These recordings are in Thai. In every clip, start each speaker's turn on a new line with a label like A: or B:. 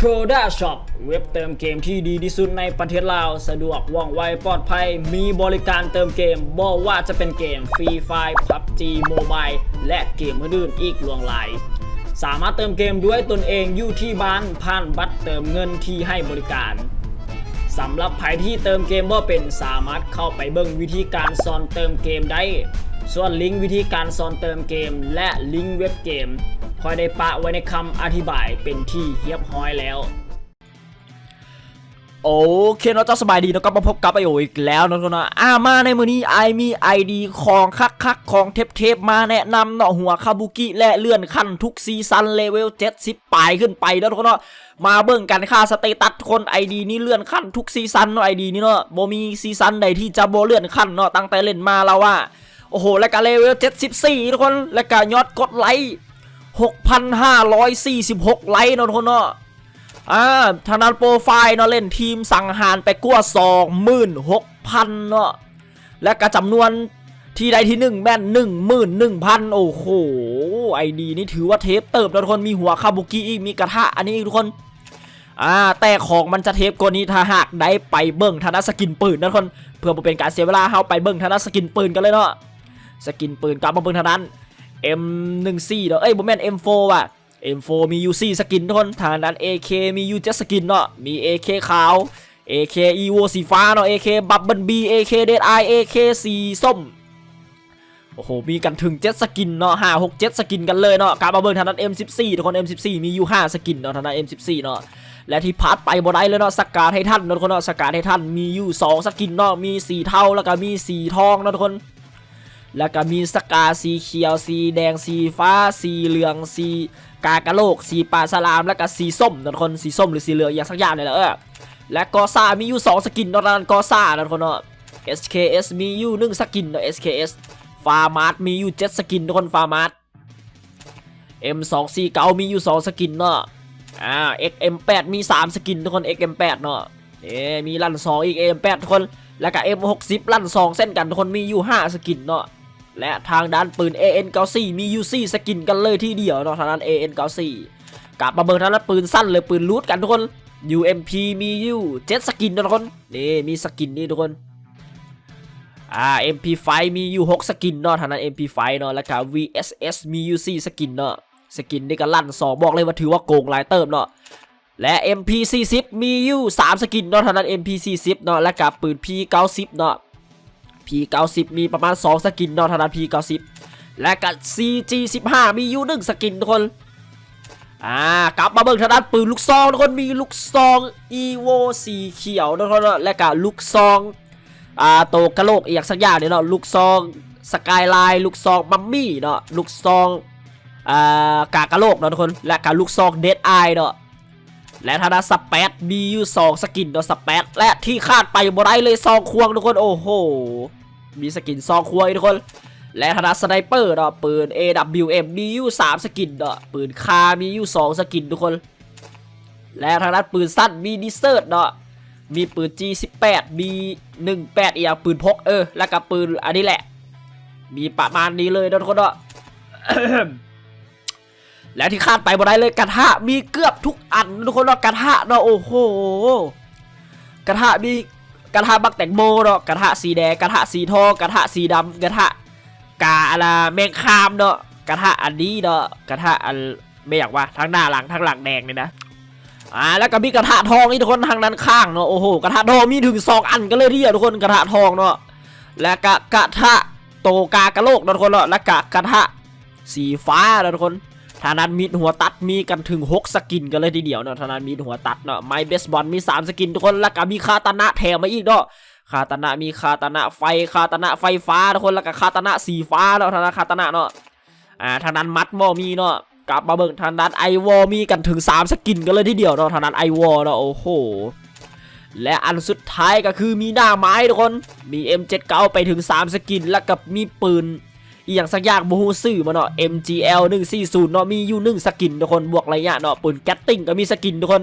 A: โคด้าช็อปเว็บเติมเกมที่ดีที่สุดในประเทศลาว สะดวกว่องไวปลอดภัย มีบริการเติมเกมบอกว่าจะเป็นเกมฟรีไฟพับจีโมบายและเกมอื่นอีกหลวงหลายสามารถเติมเกมด้วยตนเองอยู่ที่บ้านผ่านบัตรเติมเงินที่ให้บริการสำหรับใครที่เติมเกมว่าเป็นสามารถเข้าไปเบิ่งวิธีการสอนเติมเกมได้ ส่วนลิงก์วิธีการสอนเติมเกม และลิงก์เว็บเกม คอยได้ปะไว้ในคำอธิบายเป็นที่เรียบร้อยแล้วโอเคเนาะเจ้าสบายดีเนาะก็มาพบกับไอโออีกแล้วเนาะทุกคนเนาะอ่ามาในมือนี้ไอมีไอดีของคักคักของเทปเทปมาแนะนำเนาะหัวคาบุกิและเลื่อนขั้นทุกซีซันเลเวล70ปลายขึ้นไปเนาะทุกคนเนาะมาเบิ่งกันค่าสเตตัสคนไอดีนี้เลื่อนขั้นทุกซีซันเนาะไอดีนี้เนาะโบมีซีซันใดที่จะโบเลื่อนขั้นเนาะตั้งแต่เล่นมาแล้วว่า โอ้โหแล้วก็เลเวล74 ทุกคนแล้วก็ยอดกดไลค์6,546 ไลค์นะทุกคนเนาะอ่าทางด้านโปรไฟล์เนาะเล่นทีมสังหารไปกว่า26,000 เนาะและก็จำนวนที่ใดที่หนึ่งแม่น11,000โอ้โหไอดีนี่ถือว่าเทปเติบแล้วทุกคนมีหัวคาบุกิอีกมีกระทะอันนี้อีกทุกคนอ่าแต่ของมันจะเทปกว่านี้ถ้าหากได้ไปเบิ่งธนสกินปืนนะทุกคน เพื่อเป็นการเสียเวลาเฮาไปเบิ่งธนสกินปืนกันเลยเนาะ สกินปืนกลับมาเบิ่งทานั้น M14 เนาะเอ้ยบ่แม่น M4 ว่ะ M4 มีอยู่4สกินทุกคนทางนั้น AK มีอยู่7สกินเนาะมี AK ขาว AK EVO สีฟ้าเนาะ AK Bubble B AK Dead Eye AK สีส้มโอ้โห มีกันถึง 7 สกินเนาะ5 6 7สกินกันเลยเนาะกลับมาเบิ่งทางนั้น M14 ทุกคน M14 มีอยู่5สกินเนาะทางนั้น M14 เนาะ และที่พาร์ทไปบ่ได้เลยเนาะ สกาไททันเนาะทุกคนเนาะ สกาไททันมีอยู่2สกินเนาะ มีสีเทาแล้วก็มีสีทองเนาะทุกคน แล้วก็มีสกาสีเขียวสีแดงสีฟ้าสีเหลืองสีกากะโหลกสีปลาสลาม แล้วก็สีส้มนะทุกคนสีส้มหรือสีเหลืองอย่างสักอย่างเลยแหละเออและกอซ่ามีอยู่2สกินนาะนั้นกอซ่านะทุกคนเนาะ SKS มีอยู่1สกินเนาะ SKS ฟาร์มาร์ทมีอยู่7สกินทุกคนฟาร์มาร์ท M249 มีอยู่2สกินเนาะอ่า XM8 มี 3 สกินทุกคน XM8 เนาะเอ๊มีลั่น2อีก M8 ทุกคน แล้วก็ M60 ลั่น2เส้นกันทุกคนมีอยู่ 5 สกินเนาะ และทางด้านปืน AN94 มีอยู่สกินกันเลยที่เดียวเนาะทางด้าน AN94 กลับมาเบิร์ทางด้านปืนสั้นเลยปืนรูทกันทุกคน UMP มีอยู่7สกินนะทุกคนนี่มีสกินนี่ทุกคนอ่า MP5 มีอยู่6สกินเนาะทางนั้น MP5 เนาะแล้วก็ VSS มีอยู่สกินเนาะสกินนี่ก็ลั่น2บอกเลยว่าถือว่าโกงลายเติมเนาะและ MP40 มียู่3สกินเนาะทางนั้น MP40 เนาะแล้วก็ปืน P90 เนาะ P90 มีประมาณ 2 สกินนาะทางนั้น P90 และก็ CG15 มีอยู่1สกินทุกคน อ่ากลับมาเบิ่งทางด้านปืนลูกซองทุกคนมีลูกซอง EVO สีเขียวทุกคนเนาะและก็ลูกซองอ่าโตกระโหลกอีกสักอย่างเนี่ยเนาะลูกซองสกายไลน์ลูกซองมัมมี่เนาะลูกซองอ่ากากระโหลกเนาะทุกคนและการลูกซองเดดไอเนาะและทางด้านสเปซมีอยู่สองสกินเนาะสเปซและที่คาดไปบ่ได้เลยซองควงทุกคนโอ้โห มีสกินซองควงอีกทุกคน และทางด้าสไนเปอร์เนาะปืน AWM มีอยู่สามสกินเนาะปืนคา มีอยู่สองสกินทุกคน และทางด้านปืนสั้นมีดิเซอร์เนาะมีปืน G18 มี18อีกอย่างปืนพกเออ แล้วก็ปืนอันนี้แหละ มีประมาณนี้เลยทุกคนเนาะและที่คาดไปบ่ได้เลยกระทะมีเกือบทุกอันทุกคนเนาะกระทะเนาะโอ้โหกระทะมี กระทะบักแตงโมเนาะกระทะสีแดงกระทะสีทองกระทะสีดำกระทะกาอะไรแมงคามเนาะกระทะอันนี้เนาะกระทะอันไม่อยากว่าทั้งหน้าหลังทั้งหลังแดงเลยนะอ่าแล้วก็มีกระทะทองนี่ทุกคนทางด้านข้างเนาะโอ้โหกระทะทองมีถึงสองอันกันเลยที่ทุกคนกระทะทองเนาะและกะกระทะโตกากระโลกเนาะทุกคนเนาะและกะกระทะสีฟ้าเนาะทุกคน ทานั้นมีหัวตัดมีกันถึง 6 สกินกันเลยทีเดียวเนาะทานั้นมีหัวตัดเนาะไมเบสบอลมี 3 สกินทุกคนแล้วก็มีคาตานะแถมมาอีกเนาะคาตานะมีคาตานะไฟคาตานะไฟฟ้าทุกคนแล้วก็คาตานะสีฟ้าเนาะทานันคาตานะเนาะอ่าทานั้นมัดมอมีเนาะกลับมาเบิ่งทางด้านไอวอมีกันถึง 3 สกินกันเลยทีเดียวเนาะทางด้านไอวอเนาะโอ้โหและอันสุดท้ายก็คือมีหน้าไม้ทุกคนมี M79 ไปถึง 3 สกิน แล้วกับมีปืน อีอย่างสักอย่างบูฮูซื่อมาเนาะ MGL 140เนาะมีอยู่1สกินทุกคนบวกระยะเนาะปืนแกตติ้งก็มีสกินทุกคน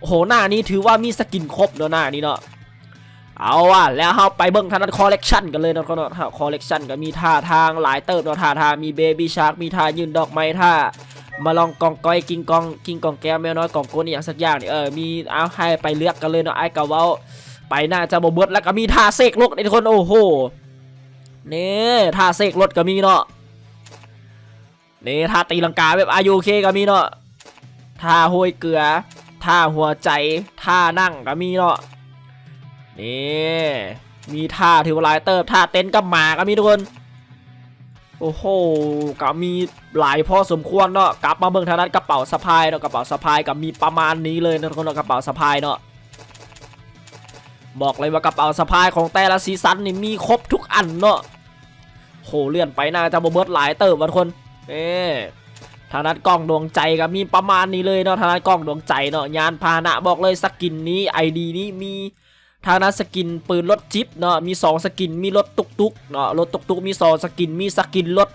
A: โอ้โหหน้านี้ถือว่ามีสกินครบเนาะหน้านี้เนาะเอาว่ะแล้วเราไปเบิ่งทางด้านคอลเลกชันกันเลยเนาะเนาะคอลเลกชันก็มีท่าทางหลายเติบเนาะท่าทางมีเบบี้ชาร์กมีท่ายืนดอกไม้ท่ามาลองกองก้อยกิงกองกิงกองแก้วแมวน้อยกองโกนอย่างสักอย่างนี่เออมีเอาให้ไปเลือกกันเลยเนาะไอ้กะเว้าไปน่าจะบ่เบิดแล้วก็มีท่าเสกรถนี่ทุกคนโอ้โห นี่ท่าเสกรถก็มีเนาะนี่ท่าตีลังกาแบบอายุเคก็มีเนาะท่าห้วยเกลือท่าหัวใจท่านั่งก็มีเนาะนี่มีท่าถือว่าหลเติบท่าเต้นกับหมาก็มีทุกคนโอ้โหก็มีหลายพอสมควรเนาะกลับมาเบิ่งทางด้านกระเป๋าสะพายเนาะกระเป๋าสะพายกับมีประมาณนี้เลยนะทุกคนเนาะกระเป๋าสะพายเนาะ บอกเลยว่ากระเป๋าสะพายของแต่ละซีซั่นนี่มีครบทุกอันเนาะโหเลื่อนไปน่าจะบเบิร์ดหลายเติบว่ะทุกคนเอ๊ทางด้านกล้องดวงใจก็มีประมาณนี้เลยเนาะทางด้านกล้องดวงใจเนาะยานพาหนะบอกเลยสกินนี้ไอดีนี้มีทางด้านสกินปืนรถจิ๊บเนาะมีสองสกินมีรถตุกตุกเนาะรถตุกตุกมีสองสกินมีสกินรถ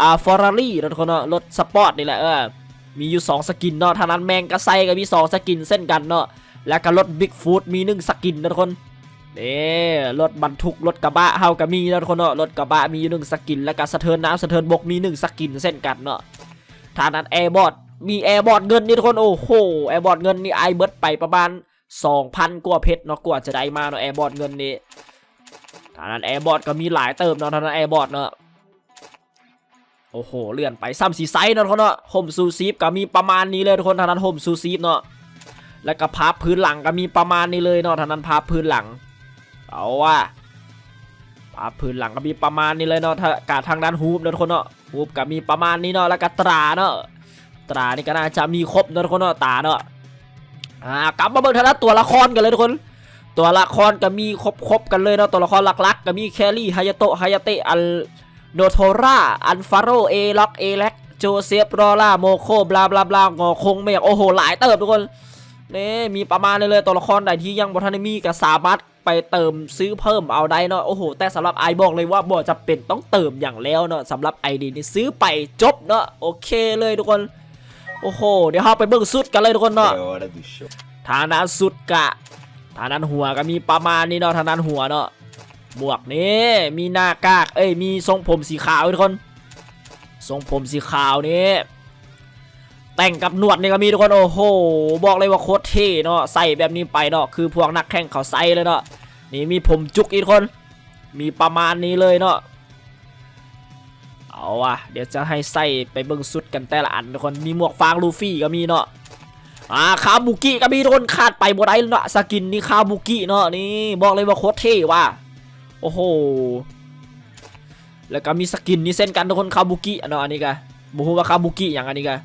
A: อ่าฟอร์รารี่รถคนเนาะรถสปอร์ตนี่แหละเออมีอยู่2สกินเนาะทางนั้นแมงกระไซก็มี2สกินเส้นกันเนาะ แล้วก็รถบิ๊กฟูดมี1สกินนะทุกคนนี่รถบรรทุกรถกระบะเฮาก็มีนะทุกคนเนาะรถกระบะมีอยู่หนึ่งสกิน แล้วก็สะเทินน้ำสะเทินบกมี1สกินเส้นกันเนาะทางนั้นแอร์บอดมีแอร์บอดเงินนี่ทุกคนโอ้โหแอร์บอดเงินนี่ไอเบิร์ดไปประมาณ2,000กว่าเพชรเนาะกว่าจะได้มาเนาะแอร์บอดเงินนี่ทางนั้นแอร์บอดก็มีหลายเติมเนาะทางนั้นแอร์บอดเนาะโอ้โหเลื่อนไปซ้ำสีไซส์นะทุกคนเนาะห่มซูซีฟก็มีประมาณนี้เลยทุกคนทางนั้นห่มซูซีฟเนาะ แล้วก็พับพื้นหลังก็มีประมาณนี้เลยเนาะทางนั้นพับพื้นหลัง เอาว่าพับพื้นหลังก็มีประมาณนี้เลยเนาะถ้ากาทางด้านฮูปเนาะทุกคนเนาะฮูปก็มีประมาณนี้เนาะแล้วก็ตราเนาะตรานี่ก็น่าจะมีครบเนาะทุกคนเนาะตาเนาะอ่ากลับมาเบิ่งทางด้านตัวละครกันเลยทุกคนตัวละครก็มีครบๆกันเลยเนาะตัวละครหลักๆ ก็มีแคลรี่ฮายาโตะฮายาเตะอัลโนโทราอันฟาโรเอล็อกเอเล็กโจเซฟรอล่าโมโคบลาบลาบลางอคงเมกโอ้โหหลายเติบทุกคน นี่มีประมาณเลยเลยตัวละครไหนที่ยังบทันมีก็สามารถไปเติมซื้อเพิ่มเอาได้เนาะโอ้โห แต่สำหรับไอบอกเลยว่าบ่จะเป็นต้องเติมอย่างแล้วเนาะสำหรับไอดีนี่ซื้อไปจบเนาะโอเคเลยทุกคน โอ้โห เดี๋ยวเราไปเบิ่งสุดกันเลยทุกคนเนาะ
B: É hora do show.
A: ทางด้านสุดกะทางด้านหัวก็มีประมาณนี้เนาะทางด้านหัวเนาะหมวกนี่มีหน้ากากเอ้ยมีทรงผมสีขาวทุกคน ทรงผมสีขาวนี่ แต่งกับหนวดนี่ก็มีทุกคนโอ้โห บอกเลยว่าโคตรเท่เนาะใส่แบบนี้ไปเนาะคือพวกนักแข่งเขาใส่เลยเนาะนี่มีผมจุกอีกคน มีประมาณนี้เลยเนาะเอาวะเดี๋ยวจะให้ใส่ไปเบิ่งสุดกันแต่ละอันทุกคนมีหมวกฟางลูฟี่ก็มีเนาะอ่าคาบุกิก็มีทุกคนขาดไปบ่ได้เนาะสกินนี่คาบุกิเนาะนี่บอกเลยว่าโคตรเท่ว่ะโอ้โหแล้วก็มีสกินนี่เส้นกันทุกคนคาบุกิเนาะอันนี้ก็บูฮูว่าคาบุกิอย่างอันนี้ก็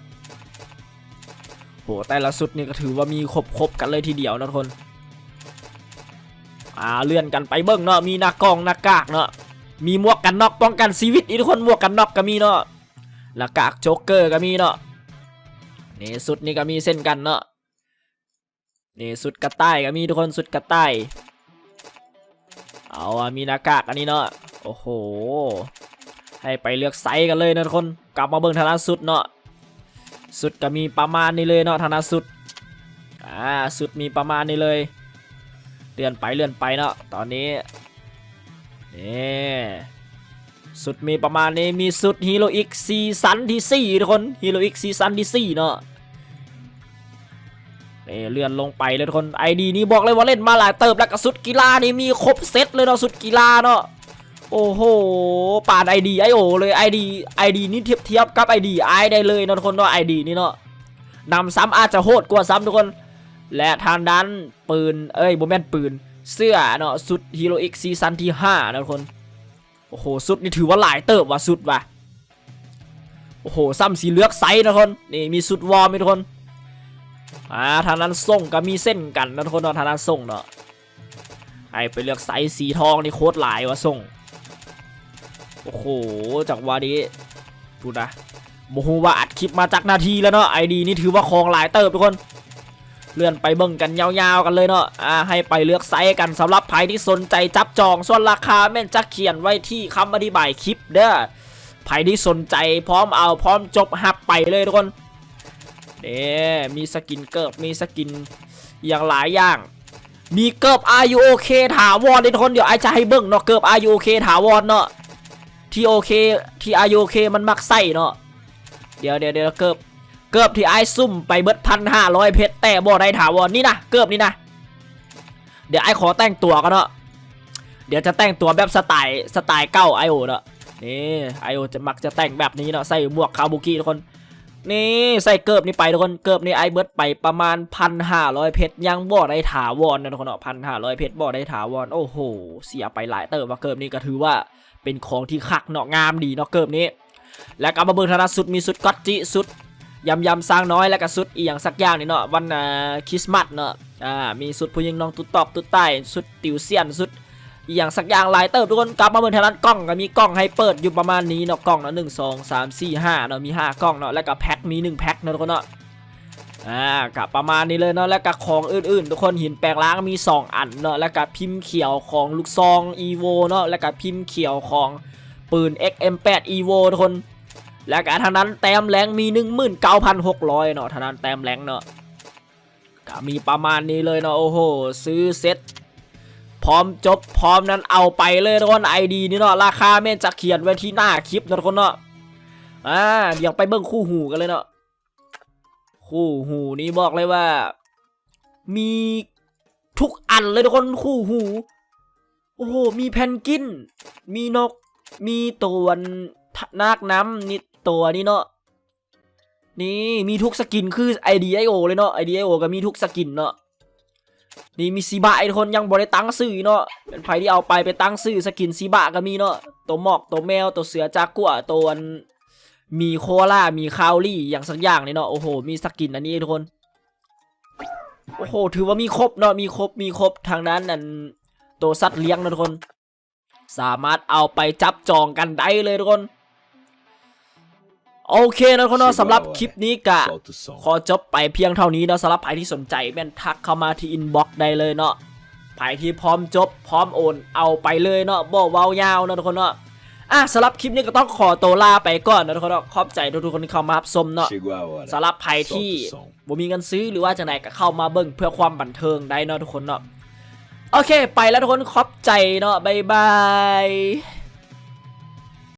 A: โหแต่ละสุดนี่ก็ถือว่ามีครบครบๆกันเลยทีเดียวนะทุกคนอ่าเลื่อนกันไปเบิ้งเนาะมีหน้ากองหน้ากากเนาะมีหมวกกันน็อกป้องกันชีวิตอีกทุกคนหมวกกันน็อกก็มีเนาะหน้ากากโจ๊กเกอร์ก็มีเนาะนี่สุดนี่ก็มีเส้นกันเนาะนี่สุดกระต่ายก็มีทุกคนสุดกระต่ายเอาอะมีหน้ากากอันนี้เนาะโอ้โหให้ไปเลือกไซส์กันเลยนะทุกคน กลับมาเบิ่งทางด้านสุดเนาะ สุดก็มีประมาณนี้เลยเนาะทางด้าสุดอ่าสุดมีประมาณนี้เลยเลื่อนไปเลื่อนไปเนาะตอนนี้นี่สุดมีประมาณนี้มีสุดฮีโร่อีกซีซันที่ 4 ทุกคนฮีโร่อีกซีซันที่4เนาะนี่เลื่อนลงไปเลยทุกคนไอดีนี้บอกเลยว่าเล่นมาหลายเติบแล้วก็สุดกีฬานี่มีครบเซตเลยเนาะสุดกีฬาเนาะ โอ้โหปานไอดีไอโอเลยไอดีไอดีนี่เทียบเทียบกับไอดีไอได้เลยนะทุกคนเนาะไอดีนี่เนาะนำซ้ำอาจจะโหดกว่าซ้ำทุกคน และทางด้านปืน เอ้ยโมเมนปืน เสื้อเนาะสุดฮีโร่อีกซีซั่นที่5นะทุกคน โอ้โห สุดนี่ถือว่าหลายเติบว่ะสุดว่ะ โอ้โห ซ้ำสีเลือกไซส์นะทุกคน นี่มีสุดวอร์มทุกคน อ่า ทางนั้นส่งก็มีเส้นกันนะทุกคนเนาะทางนั้นส่งเนาะให้ไปเลือกไซส์สีทองนี่โคตรหลายว่ะส่ง โอ้โห จากวานี้พูนะโมโหว่าอัดคลิปมาจากนาทีแล้วเนาะไอดีนี่ถือว่าของหลายเติบทุกคน เลื่อนไปเบิ่งกันยาวๆกันเลยเนาะอ่าให้ไปเลือกไซส์กันสำหรับใครที่สนใจจับจอง ส่วนราคาแม่นจะเขียนไว้ที่คำอธิบายคลิปเด้อใครที่สนใจพร้อมเอาพร้อมจบหักไปเลยทุกคนเนี่มีสกินเกิบมีสกินอย่างหลายอย่าง มีเกิบ RUOK ถาวรเลยทุกคนเดี๋ยวไอจะให้เบิ่งเนาะเกิบ RUOK ถาวรเนาะ ทีโอเคที่ RUOK มันมักใส่เนาะเดี๋ยวเดี๋ยวเดี๋ยวเกิบเกือบที่ไอ้ซุ่มไปเบิดพันห้าร้อยเพชรแต่บ่ได้ถาวรนี่นะเกือบนี่นะเดี๋ยวไอ้ขอแต่งตัวกันเนาะเดี๋ยวจะแต่งตัวแบบสไตล์สไตล์เก้าไอโอเนาะนี่ไอโอจะมักจะแต่งแบบนี้เนาะใส่หมวกคาบุกิทุกคนนี่ใส่เกิบนี่ไปทุกคนเกิบนี่ไอเบิร์ดไปประมาณพันห้าร้อยเพชรยังบ่ได้ถาวรนะทุกคนเนาะพันห้าร้อยเพชรบ่ได้ถาวรโอ้โหเสียไปหลายเติมว่าเกิบนี่ก็ถือว่า เป็นของที่คักเนาะงามดีเนาะเกิบนี้ แล้วก็มาเบิ่งธนาสุดมีสุดก็อตจิสุดยำยำสร้างน้อยแล้วก็สุดอีหยังสักอย่างนี่เนาะวันคริสต์มาสเนาะอ่ามีสุดผู้หญิงน้องตุ๊ดตอบตุ๊ดใต้สุดติวเซียนสุดอีหย่างสักอย่างหลายเติบทุกคนกลับมาเมืองไทยนั้นกล้องก็มีกล้องให้เปิดอยู่ประมาณนี้เนาะกล้องเนาะหนึ่งสองสามสี่ห้าเนาะมีห้ากล้องเนาะแล้วก็แพ็คมีหนึ่งแพ็คเนาะทุกคนเนาะ อ่ากับประมาณนี้เลยเนาะแล้วก็ของอื่นๆ ทุกคนหินแปลงล้างมี 2 อันเนาะแล้วก็พิมพ์เขียวของลูกซองอีโวเนาะแล้วก็พิมพ์เขียวของปืน XM8 EVO ทุกคน แล้วก็ทางนั้นแต้มแรงมี 19,600เนาะทางนั้นแต้มแรงเนาะก็มีประมาณนี้เลยเนาะโอ้โหซื้อเซ็ตพร้อมจบพร้อมนั้นเอาไปเลยทุกคนไอดีนี่เนาะราคาแม่จะเขียนไว้ที่หน้าคลิปนะทุกคนเนาะอ่าเดี๋ยวไปเบิ่งคู่หูกันเลยเนาะ คู่หูนี่บอกเลยว่า มีทุกอันเลยทุกคนคู่หู โอ้โห มีแพนกิน มีนก มีตัวนาคน้ำนี่ตัวนี่เนาะ นี่มีทุกสกินคือ IDIO เลยเนาะ IDIO ก็มีทุกสกินเนาะ นี่มีซีบะไอ้คนยังบริตั้งซื้อเนาะ เป็นไผที่เอาไปไปตั้งซื้อสกินซีบะก็มีเนาะ ตัวหมอก ตัวแมว ตัวเสือจากกัวตัว มีโคอาล่ามีคาวลี่อย่างสักอย่างนี่เนาะโอ้โห มีสกินอันนี้ทุกคน โอ้โห ถือว่ามีครบเนาะมีครบมีครบทางนั้นนั่นตัวสัตว์เลี้ยงนะทุกคน สามารถเอาไปจับจองกันได้เลยทุกคนโอเคนะทุกคนเนาะสำหรับคลิปนี้กะขอจบไปเพียงเท่านี้เนาะสำหรับใครที่สนใจแม่นทักเข้ามาที่อินบ็อกซ์ได้เลยเนาะใครที่พร้อมจบพร้อมโอนเอาไปเลยเนาะบอกเว้ายาวเนาะทุกคนเนาะ อะสำหรับคลิปนี้ก็ต้องขอตัวลาไปก่อนนะทุกคนเนาะขอบใจทุกๆคนที่เข้ามารับชมเนาะ
B: Chegou a hora.
A: สำหรับใครที่
B: Solta o som.
A: บ่มีเงินซื้อหรือว่าจะไหนก็เข้ามาเบิ่งเพื่อความบันเทิงได้เนาะทุกคนเนาะโอเค ไปแล้วทุกคนขอบใจเนาะบ๊ายบาย